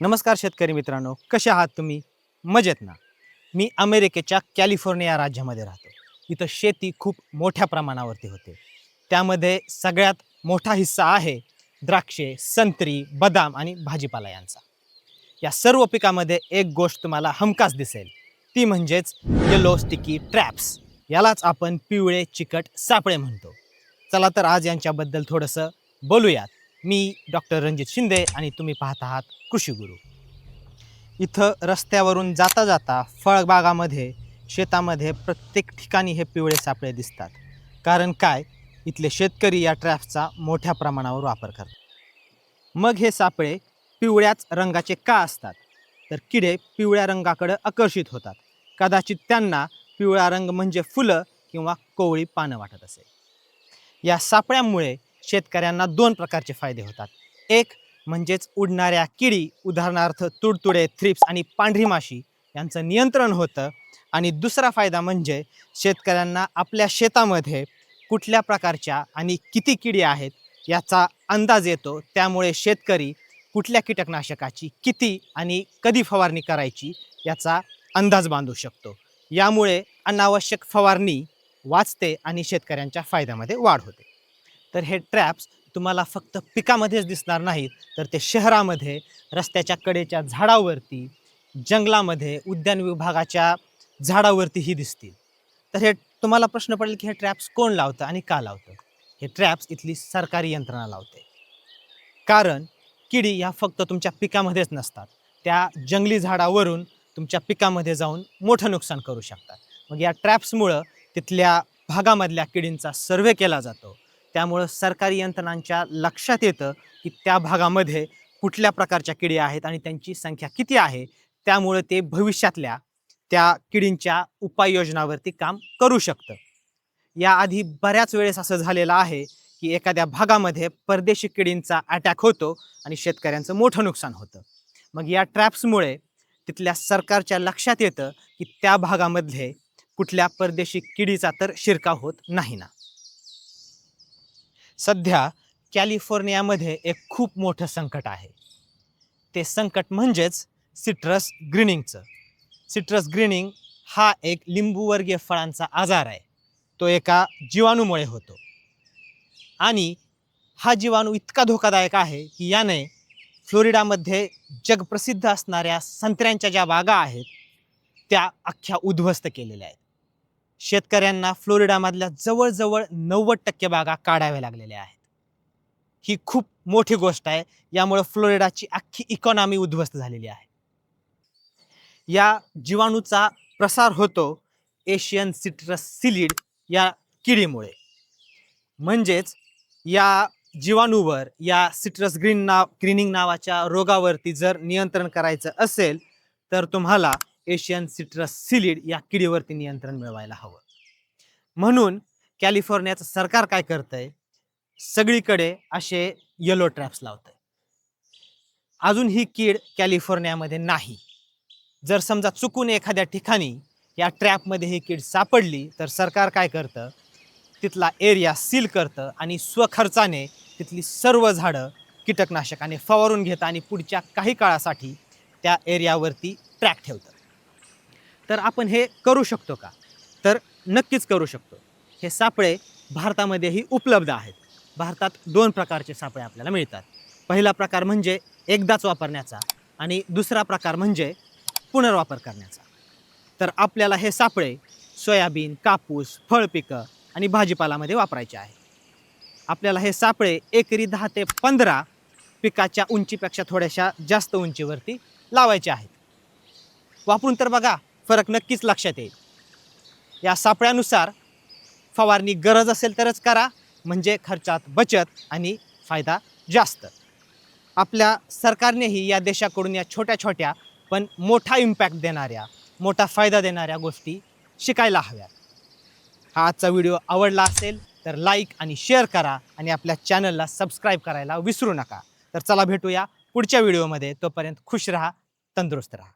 नमस्कार शेतकरी मित्रांनो कसे आहात तुम्ही? मजेत ना? मी अमेरिकेच्या कॅलिफोर्निया राज्यामध्ये राहतो. इथं शेती खूप मोठ्या प्रमाणावरती होते. त्यामध्ये सगळ्यात मोठा हिस्सा आहे द्राक्षे संत्री बदाम आणि भाजीपाला यांचा. या सर्व पिकामध्ये एक गोष्ट तुम्हाला हमखास दिसेल. ती म्हणजेच येलो स्टिकी ट्रॅप्स यालाच आपण पिवळे चिकट सापळे म्हणतो. चला तर आज यांच्याबद्दल थोडंसं बोलूयात. मी डॉक्टर रणजित शिंदे आणि तुम्ही पाहत आहात कृषी गुरु. इथं रस्त्यावरून जाता जाता फळबागामध्ये शेतामध्ये प्रत्येक ठिकाणी हे पिवळे सापळे दिसतात. कारण काय? इथले शेतकरी या ट्रॅप्सचा मोठ्या प्रमाणावर वापर करतात. मग हे सापळे पिवळ्याच रंगाचे का असतात? तर किडे पिवळ्या रंगाकडे आकर्षित होतात. कदाचित त्यांना पिवळा रंग म्हणजे फुलं किंवा कोवळी पानं वाटत असेल. या सापळ्यामुळे शेतकऱ्यांना दोन प्रकारचे फायदे होतात. एक म्हणजेच उडणाऱ्या किडी उदाहरणार्थ तुडतुडे थ्रिप्स आणि पांढरी माशी यांचं नियंत्रण होतं. आणि दुसरा फायदा म्हणजे शेतकऱ्यांना आपल्या शेतामध्ये कुठल्या प्रकारच्या आणि किती किडी आहेत याचा अंदाज येतो. त्यामुळे शेतकरी कुठल्या कीटकनाशकाची किती आणि कधी फवारणी करायची याचा अंदाज बांधू शकतो. यामुळे अनावश्यक फवारणी वाचते आणि शेतकऱ्यांच्या फायद्यामध्ये वाढ होते. तर हे ट्रॅप्स तुम्हाला फक्त पिकामध्येच दिसणार नाहीत. तर ते शहरामध्ये रस्त्याच्या कडेच्या झाडावरती जंगलामध्ये उद्यान विभागाच्या झाडावरतीही दिसतील. तर हे तुम्हाला प्रश्न पडेल की हे ट्रॅप्स कोण लावतं आणि का लावतं? हे ट्रॅप्स इथली सरकारी यंत्रणा लावते. कारण किडी ह्या फक्त तुमच्या पिकामध्येच नसतात. त्या जंगली झाडावरून तुमच्या पिकामध्ये जाऊन मोठं नुकसान करू शकतात. मग या ट्रॅप्समुळं तिथल्या भागामधल्या किडींचा सर्वे केला जातो. त्यामुळं सरकारी यंत्रणांच्या लक्षात येतं की त्या भागामध्ये कुठल्या प्रकारच्या किडी आहेत आणि त्यांची संख्या किती आहे त्यामुळं ते भविष्यातल्या त्या किडींच्या उपाययोजनावरती काम करू शकतं. याआधी बऱ्याच वेळेस असं झालेलं आहे की एखाद्या भागामध्ये परदेशी किडींचा अटॅक होतो आणि शेतकऱ्यांचं मोठं नुकसान होतं. मग या ट्रॅप्समुळे तिथल्या सरकारच्या लक्षात येतं की त्या भागामध्ये कुठल्या परदेशी किडीचा तर शिरकाव होत नाही ना. सध्या कॅलिफोर्नियामध्ये एक खूप मोठं संकट आहे. ते संकट म्हणजेच सिट्रस ग्रीनिंगचं. सिट्रस ग्रीनिंग हा एक लिंबूवर्गीय फळांचा आजार आहे. तो एका जीवाणूमुळे होतो. आणि हा जीवाणू इतका धोकादायक आहे की याने फ्लोरिडामध्ये जगप्रसिद्ध असणाऱ्या संत्र्यांच्या ज्या बागा आहेत त्या अख्ख्या उद्ध्वस्त केलेल्या आहेत. शेतकऱ्यांना फ्लोरिडामधल्या जवळजवळ नव्वद टक्के बागा काढाव्या लागलेल्या आहेत. ही खूप मोठी गोष्ट आहे. यामुळं फ्लोरिडाची अख्खी इकॉनॉमी उद्ध्वस्त झालेली आहे. या जीवाणूचा प्रसार होतो एशियन सिट्रस सिलिड या किडीमुळे. म्हणजेच या जीवाणूवर या सिट्रस ग्रीन नाव ग्रीनिंग नावाच्या रोगावरती जर नियंत्रण करायचं असेल तर तुम्हाला एशियन सिट्रस सिलिड या किडीवरती नियंत्रण मिळवायला हवं. म्हणून कॅलिफोर्नियाचं सरकार काय करतंय? सगळीकडे असे येलो ट्रॅप्स लावतंय. अजून ही कीड कॅलिफोर्नियामध्ये नाही. जर समजा चुकून एखाद्या ठिकाणी या ट्रॅपमध्ये ही कीड सापडली तर सरकार काय करतं? तिथला एरिया सील करतं आणि स्वखर्चाने तिथली सर्व झाडं कीटकनाशकाने फवारून घेतं आणि पुढच्या काही काळासाठी त्या एरियावरती ट्रॅक ठेवतं. तर आपण हे करू शकतो का? तर नक्कीच करू शकतो. हे सापळे भारतामध्येही उपलब्ध आहेत. भारतात दोन प्रकारचे सापळे आपल्याला मिळतात. पहिला प्रकार म्हणजे एकदाच वापरण्याचा आणि दुसरा प्रकार म्हणजे पुनर्वापर करण्याचा. तर आपल्याला हे सापळे सोयाबीन कापूस फळपिकं आणि भाजीपालामध्ये वापरायचे आहे. आपल्याला हे सापळे एकरी दहा ते पंधरा पिकाच्या उंचीपेक्षा थोड्याशा जास्त उंचीवरती लावायचे आहेत. वापरून तर बघा फरक नक्कीच लक्षात येईल. या सापळ्यानुसार फवारणी गरज असेल तरच करा म्हणजे खर्चात बचत आणि फायदा जास्त. आपल्या सरकारनेही या देशाकडून या छोट्या छोट्या पण मोठा इम्पॅक्ट देणाऱ्या मोठा फायदा देणाऱ्या गोष्टी शिकायला हव्यात. हा आजचा व्हिडिओ आवडला असेल तर लाईक आणि शेअर करा आणि आपल्या चॅनलला सबस्क्राईब करायला विसरू नका. तर चला भेटूया पुढच्या व्हिडिओमध्ये तोपर्यंत खुश राहा तंदुरुस्त राहा.